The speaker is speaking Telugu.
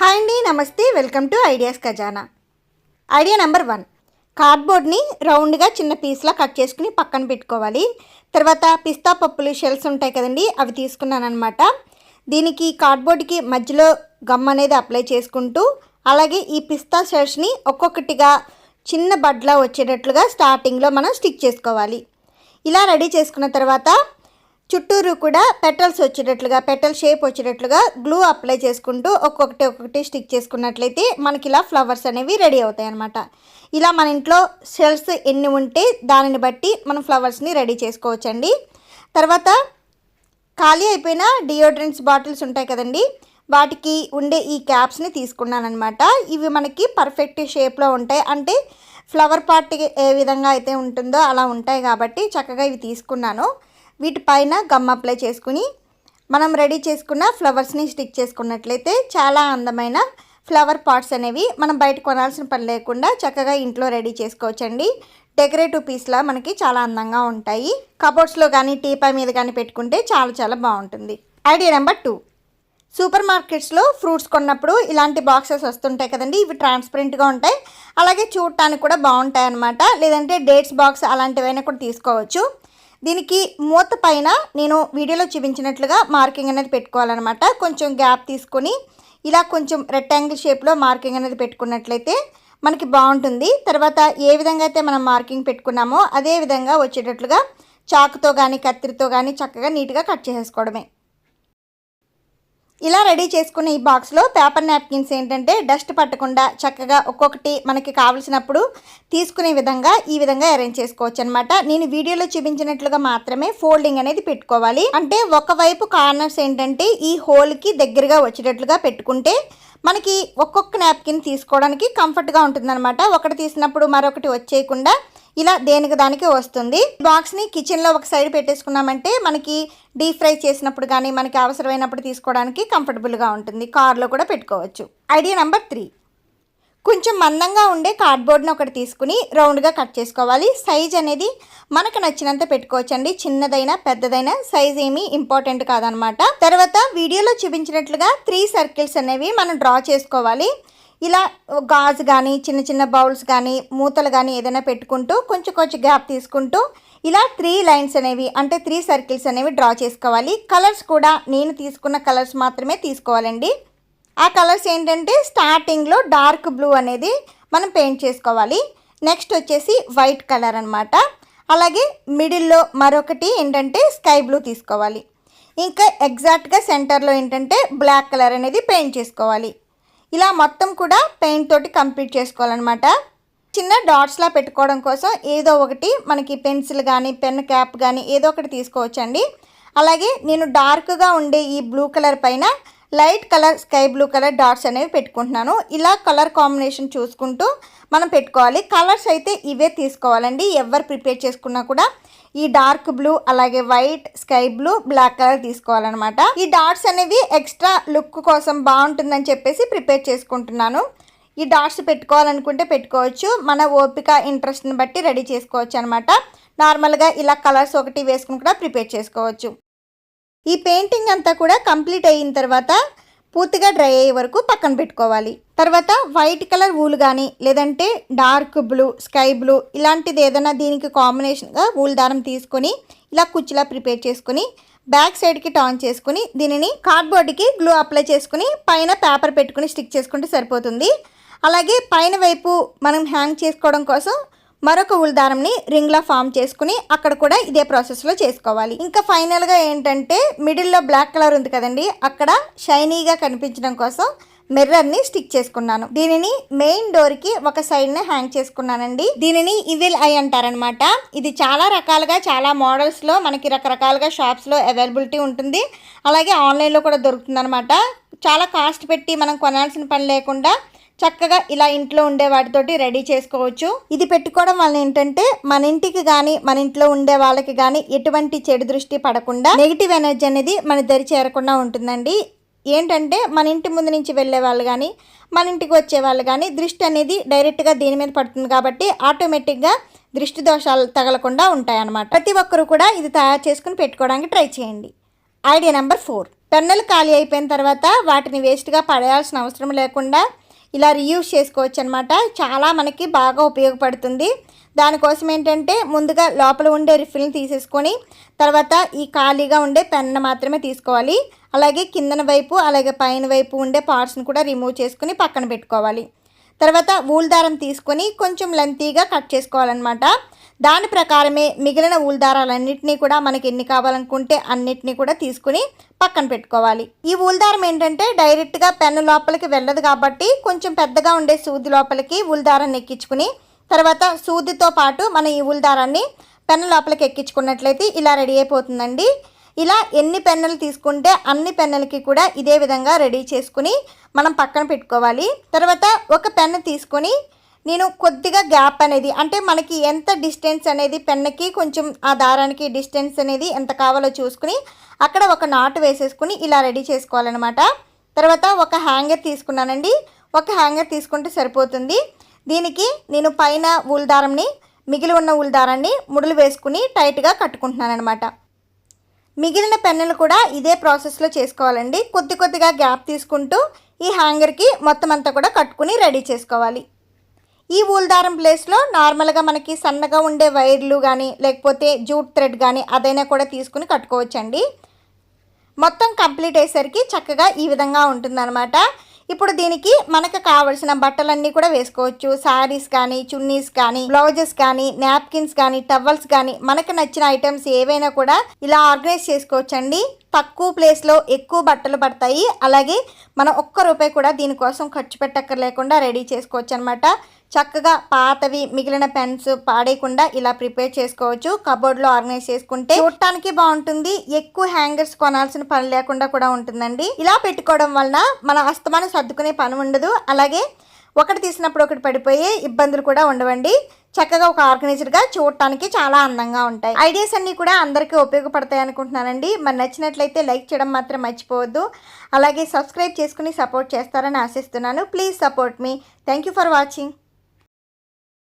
హాయ్ అండి నమస్తే. వెల్కమ్ టు ఐడియాస్ ఖజానా. Idea number one. కార్డ్బోర్డ్ని రౌండ్గా చిన్న పీస్లా కట్ చేసుకుని పక్కన పెట్టుకోవాలి. తర్వాత పిస్తా పప్పులు షెల్స్ ఉంటాయి కదండి అవి తీసుకున్నాను అనమాట దీనికి కార్డ్బోర్డ్కి మధ్యలో గమ్ అనేది అప్లై చేసుకుంటూ అలాగే ఈ పిస్తా షెల్స్ని ఒక్కొక్కటిగా చిన్న బడ్లా వచ్చేటట్లుగా స్టార్టింగ్లో మనం స్టిక్ చేసుకోవాలి. ఇలా రెడీ చేసుకున్న తర్వాత చుట్టూరు కూడా పెటల్స్ వచ్చేటట్లుగా పెటల్ షేప్ వచ్చేటట్లుగా గ్లూ అప్లై చేసుకుంటూ ఒక్కొక్కటి ఒక్కొక్కటి స్టిక్ చేసుకున్నట్లయితే మనకి ఇలా ఫ్లవర్స్ అనేవి రెడీ అవుతాయి అనమాట ఇలా మన ఇంట్లో సెల్స్ ఎన్ని ఉంటే దానిని బట్టి మనం ఫ్లవర్స్ని రెడీ చేసుకోవచ్చండి. తర్వాత ఖాళీ అయిపోయిన డియోడ్రెంట్స్ బాటిల్స్ ఉంటాయి కదండి వాటికి ఉండే ఈ క్యాప్స్ని తీసుకున్నాను అనమాట ఇవి మనకి పర్ఫెక్ట్ షేప్లో ఉంటాయి. అంటే ఫ్లవర్ పార్ట్ ఏ విధంగా అయితే ఉంటుందో అలా ఉంటాయి కాబట్టి చక్కగా ఇవి తీసుకున్నాను. వీటిపైన గమ్ అప్లై చేసుకుని మనం రెడీ చేసుకున్న ఫ్లవర్స్ని స్టిక్ చేసుకున్నట్లయితే చాలా అందమైన ఫ్లవర్ పాట్స్ అనేవి మనం బయట కొనాల్సిన పని లేకుండా చక్కగా ఇంట్లో రెడీ చేసుకోవచ్చండి. డెకరేటివ్ పీస్లా మనకి చాలా అందంగా ఉంటాయి. కబోర్డ్స్లో కానీ టీపా మీద కానీ పెట్టుకుంటే చాలా చాలా బాగుంటుంది. ఐడియా నెంబర్ టూ సూపర్ మార్కెట్స్లో ఫ్రూట్స్ కొన్నప్పుడు ఇలాంటి బాక్సెస్ వస్తుంటాయి కదండి. ఇవి ట్రాన్స్పరెంట్గా ఉంటాయి. అలాగే చూడటానికి కూడా బాగుంటాయి అన్నమాట లేదంటే డేట్స్ బాక్స్ అలాంటివైనా కూడా తీసుకోవచ్చు. దీనికి మూత పైన నేను వీడియోలో చూపించినట్లుగా మార్కింగ్ అనేది పెట్టుకోవాలన్నమాట. కొంచెం గ్యాప్ తీసుకొని ఇలా కొంచెం రెక్టాంగిల్ షేప్లో మార్కింగ్ అనేది పెట్టుకున్నట్లయితే మనకి బాగుంటుంది. తర్వాత ఏ విధంగా అయితే మనం మార్కింగ్ పెట్టుకున్నామో అదే విధంగా వచ్చేటట్లుగా చాకుతో కానీ కత్తిరితో కానీ చక్కగా నీట్గా కట్ చేసేసుకోవడమే. ఇలా రెడీ చేసుకున్న ఈ బాక్స్లో పేపర్ నాప్కిన్స్ ఏంటంటే డస్ట్ పట్టకుండా చక్కగా ఒక్కొక్కటి మనకి కావలసినప్పుడు తీసుకునే విధంగా ఈ విధంగా అరేంజ్ చేసుకోవచ్చు అనమాట నేను వీడియోలో చూపించినట్లుగా మాత్రమే ఫోల్డింగ్ అనేది పెట్టుకోవాలి. అంటే ఒకవైపు కార్నర్స్ ఏంటంటే ఈ హోల్కి దగ్గరగా వచ్చేటట్లుగా పెట్టుకుంటే మనకి ఒక్కొక్క నాప్కిన్ తీసుకోవడానికి కంఫర్ట్గా ఉంటుందన్నమాట. ఒకటి తీసినప్పుడు మరొకటి వచ్చేయకుండా ఇలా దేనికి దానికి వస్తుంది. బాక్స్ని కిచెన్లో ఒక సైడ్ పెట్టేసుకున్నామంటే మనకి డీప్ ఫ్రై చేసినప్పుడు కానీ మనకి అవసరమైనప్పుడు తీసుకోవడానికి కంఫర్టబుల్గా ఉంటుంది. కార్లో కూడా పెట్టుకోవచ్చు. ఐడియా నెంబర్ త్రీ కొంచెం మందంగా ఉండే కార్డ్బోర్డ్ని ఒకటి తీసుకుని రౌండ్గా కట్ చేసుకోవాలి. సైజ్ అనేది మనకు నచ్చినంత పెట్టుకోవచ్చండి. చిన్నదైనా పెద్దదైనా సైజ్ ఏమీ ఇంపార్టెంట్ కాదనమాట. తర్వాత వీడియోలో చూపించినట్లుగా త్రీ సర్కిల్స్ అనేవి మనం డ్రా చేసుకోవాలి. ఇలా గాజు కానీ చిన్న చిన్న బౌల్స్ కానీ మూతలు కానీ ఏదైనా పెట్టుకుంటూ కొంచెం కొంచెం గ్యాప్ తీసుకుంటూ ఇలా త్రీ లైన్స్ అనేవి అంటే త్రీ సర్కిల్స్ అనేవి డ్రా చేసుకోవాలి. కలర్స్ కూడా నేను తీసుకున్న కలర్స్ మాత్రమే తీసుకోవాలండి. ఆ కలర్స్ ఏంటంటే స్టార్టింగ్లో డార్క్ బ్లూ అనేది మనం పెయింట్ చేసుకోవాలి. నెక్స్ట్ వచ్చేసి వైట్ కలర్ అనమాట అలాగే మిడిల్లో మరొకటి ఏంటంటే స్కై బ్లూ తీసుకోవాలి. ఇంకా ఎగ్జాక్ట్గా సెంటర్లో ఏంటంటే బ్లాక్ కలర్ అనేది పెయింట్ చేసుకోవాలి. ఇలా మొత్తం కూడా పెయింట్ తోటి కంప్లీట్ చేసుకోవాలన్నమాట. చిన్న డాట్స్లా పెట్టుకోవడం కోసం ఏదో ఒకటి మనకి పెన్సిల్ కానీ పెన్ క్యాప్ కానీ ఏదో ఒకటి తీసుకోవచ్చండి. అలాగే నేను డార్క్గా ఉండే ఈ బ్లూ కలర్ పైన light colour sky blue colour dots అనేవి పెట్టుకుంటున్నాను. ఇలా కలర్ కాంబినేషన్ చూసుకుంటూ మనం పెట్టుకోవాలి. కలర్స్ అయితే ఇవే తీసుకోవాలండి. ఎవరు ప్రిపేర్ చేసుకున్నా కూడా ఈ డార్క్ బ్లూ అలాగే white sky blue black colour తీసుకోవాలన్నమాట. ఈ డాట్స్ అనేవి ఎక్స్ట్రా లుక్ కోసం బాగుంటుందని చెప్పేసి ప్రిపేర్ చేసుకుంటున్నాను. ఈ డాట్స్ పెట్టుకోవాలనుకుంటే పెట్టుకోవచ్చు. మన ఓపిక ఇంట్రెస్ట్ని బట్టి రెడీ చేసుకోవచ్చు అనమాట నార్మల్గా ఇలా కలర్స్ ఒకటి వేసుకుని కూడా ప్రిపేర్ చేసుకోవచ్చు. ఈ పెయింటింగ్ అంతా కూడా కంప్లీట్ అయిన తర్వాత పూర్తిగా డ్రై అయ్యే వరకు పక్కన పెట్టుకోవాలి. తర్వాత వైట్ కలర్ వూల్ కానీ లేదంటే డార్క్ బ్లూ స్కై బ్లూ ఇలాంటిది ఏదైనా దీనికి కాంబినేషన్గా వూల్ దారం తీసుకొని ఇలా కుచ్చిలా ప్రిపేర్ చేసుకుని బ్యాక్ సైడ్కి టాన్ చేసుకుని దీనిని కార్డ్బోర్డ్కి గ్లూ అప్లై చేసుకుని పైన పేపర్ పెట్టుకుని స్టిక్ చేసుకుంటే సరిపోతుంది. అలాగే పైన వైపు మనం హ్యాంగ్ చేసుకోవడం కోసం మరొక ఉల్దారంని రింగ్లా ఫామ్ చేసుకుని అక్కడ కూడా ఇదే ప్రాసెస్లో చేసుకోవాలి. ఇంకా ఫైనల్గా ఏంటంటే మిడిల్లో బ్లాక్ కలర్ ఉంది కదండి అక్కడ షైనీగా కనిపించడం కోసం మిర్రర్ని స్టిక్ చేసుకున్నాను. దీనిని మెయిన్ డోర్కి ఒక సైడ్ని హ్యాంగ్ చేసుకున్నానండి. దీనిని ఇవిల్ ఐ అంటారనమాట. ఇది చాలా రకాలుగా చాలా మోడల్స్లో మనకి రకరకాలుగా షాప్స్లో అవైలబిలిటీ ఉంటుంది. అలాగే ఆన్లైన్లో కూడా దొరుకుతుందనమాట. చాలా కాస్ట్ పెట్టి మనం కొనాల్సిన పని లేకుండా చక్కగా ఇలా ఇంట్లో ఉండే వాటితోటి రెడీ చేసుకోవచ్చు. ఇది పెట్టుకోవడం వల్ల ఏంటంటే మన ఇంటికి కానీ మన ఇంట్లో ఉండే వాళ్ళకి కానీ ఎటువంటి చెడు దృష్టి పడకుండా నెగిటివ్ ఎనర్జీ అనేది మన దరి చేరకుండా ఉంటుందండి. ఏంటంటే మన ఇంటి ముందు నుంచి వెళ్ళే వాళ్ళు కానీ మన ఇంటికి వచ్చే వాళ్ళు కానీ దృష్టి అనేది డైరెక్ట్గా దీని మీద పడుతుంది కాబట్టి ఆటోమేటిక్గా దృష్టి దోషాలు తగలకుండా ఉంటాయన్నమాట. ప్రతి ఒక్కరు కూడా ఇది తయారు చేసుకుని పెట్టుకోవడానికి ట్రై చేయండి. Idea number four. పెన్నులు ఖాళీ అయిపోయిన తర్వాత వాటిని వేస్ట్గా పడేయాల్సిన అవసరం లేకుండా ఇలా రీయూజ్ చేసుకోవచ్చు అనమాట చాలా మనకి బాగా ఉపయోగపడుతుంది. దానికోసం ఏంటంటే ముందుగా లోపల ఉండే రిఫిల్ని తీసేసుకొని తర్వాత ఈ ఖాళీగా ఉండే పెన్ను మాత్రమే తీసుకోవాలి. అలాగే కిందన వైపు అలాగే పైన వైపు ఉండే పార్ట్స్ని కూడా రిమూవ్ చేసుకుని పక్కన పెట్టుకోవాలి. తర్వాత ఊల్ దారం తీసుకొని కొంచెం లెంతీగా కట్ చేసుకోవాలన్నమాట. దాని ప్రకారమే మిగిలిన ఊల్ దారాలన్నింటినీ కూడా మనకి ఎన్ని కావాలనుకుంటే అన్నిటినీ కూడా తీసుకుని పక్కన పెట్టుకోవాలి. ఈ ఊల్ దారం ఏంటంటే డైరెక్ట్గా పెన్ను లోపలికి వెళ్ళదు కాబట్టి కొంచెం పెద్దగా ఉండే సూది లోపలికి ఊల్ దారాన్ని ఎక్కించుకుని తర్వాత సూదితో పాటు మనం ఈ ఊల్ దారాన్ని పెన్ను లోపలికి ఎక్కించుకున్నట్లయితే ఇలా రెడీ అయిపోతుందండి. ఇలా ఎన్ని పెన్నులు తీసుకుంటే అన్ని పెన్నులకి కూడా ఇదే విధంగా రెడీ చేసుకుని మనం పక్కన పెట్టుకోవాలి. తర్వాత ఒక పెన్ను తీసుకొని నేను కొద్దిగా గ్యాప్ అనేది అంటే మనకి ఎంత డిస్టెన్స్ అనేది పెన్నుకి కొంచెం ఆ దారానికి డిస్టెన్స్ అనేది ఎంత కావాలో చూసుకుని అక్కడ ఒక నాటు వేసేసుకుని ఇలా రెడీ చేసుకోవాలన్నమాట. తర్వాత ఒక హ్యాంగర్ తీసుకున్నానండి. ఒక హ్యాంగర్ తీసుకుంటే సరిపోతుంది. దీనికి నేను పైన ఊల్ దారంని మిగిలి ఉన్న ఊల్ దారాన్ని ముడులు వేసుకుని టైట్గా కట్టుకుంటున్నాను అనమాట మిగిలిన పెన్నులు కూడా ఇదే ప్రాసెస్లో చేసుకోవాలండి. కొద్ది కొద్దిగా గ్యాప్ తీసుకుంటూ ఈ హ్యాంగర్కి మొత్తం అంతా కూడా కట్టుకుని రెడీ చేసుకోవాలి. ఈ ఊల్ దారం ప్లేస్లో నార్మల్గా మనకి సన్నగా ఉండే వైర్లు కానీ లేకపోతే జూట్ థ్రెడ్ కానీ అదైనా కూడా తీసుకుని కట్టుకోవచ్చండి. మొత్తం కంప్లీట్ అయ్యేసరికి చక్కగా ఈ విధంగా ఉంటుందన్నమాట. ఇప్పుడు దీనికి మనకు కావలసిన బట్టలన్నీ కూడా వేసుకోవచ్చు. శారీస్ కానీ చున్నీస్ కానీ బ్లౌజెస్ కానీ నాప్కిన్స్ కానీ టవల్స్ కానీ మనకు నచ్చిన ఐటమ్స్ ఏవైనా కూడా ఇలా ఆర్గనైజ్ చేసుకోవచ్చండి. తక్కువ ప్లేస్లో ఎక్కువ బట్టలు పడతాయి. అలాగే మనం ఒక్క రూపాయి కూడా దీనికోసం ఖర్చు పెట్టక్కర్లేకుండా రెడీ చేసుకోవచ్చు అనమాట చక్కగా పాతవి మిగిలిన పెన్స్ పాడేయకుండా ఇలా ప్రిపేర్ చేసుకోవచ్చు. కబోర్డ్లో ఆర్గనైజ్ చేసుకుంటే చూడటానికి బాగుంటుంది. ఎక్కువ హ్యాంగర్స్ కొనాల్సిన పని లేకుండా కూడా ఉంటుందండి. ఇలా పెట్టుకోవడం వలన మన అస్తమానం సర్దుకునే పని ఉండదు. అలాగే ఒకటి తీసినప్పుడు ఒకటి పడిపోయే ఇబ్బందులు కూడా ఉండవండి. చక్కగా ఒక ఆర్గనైజర్గా చూడటానికి చాలా అందంగా ఉంటాయి. ఐడియాస్ అన్నీ కూడా అందరికీ ఉపయోగపడతాయి అనుకుంటున్నానండి. మరి నచ్చినట్లయితే లైక్ చేయడం మాత్రం మర్చిపోవద్దు. అలాగే సబ్స్క్రైబ్ చేసుకుని సపోర్ట్ చేస్తారని ఆశిస్తున్నాను. Please support me. Thank you for watching.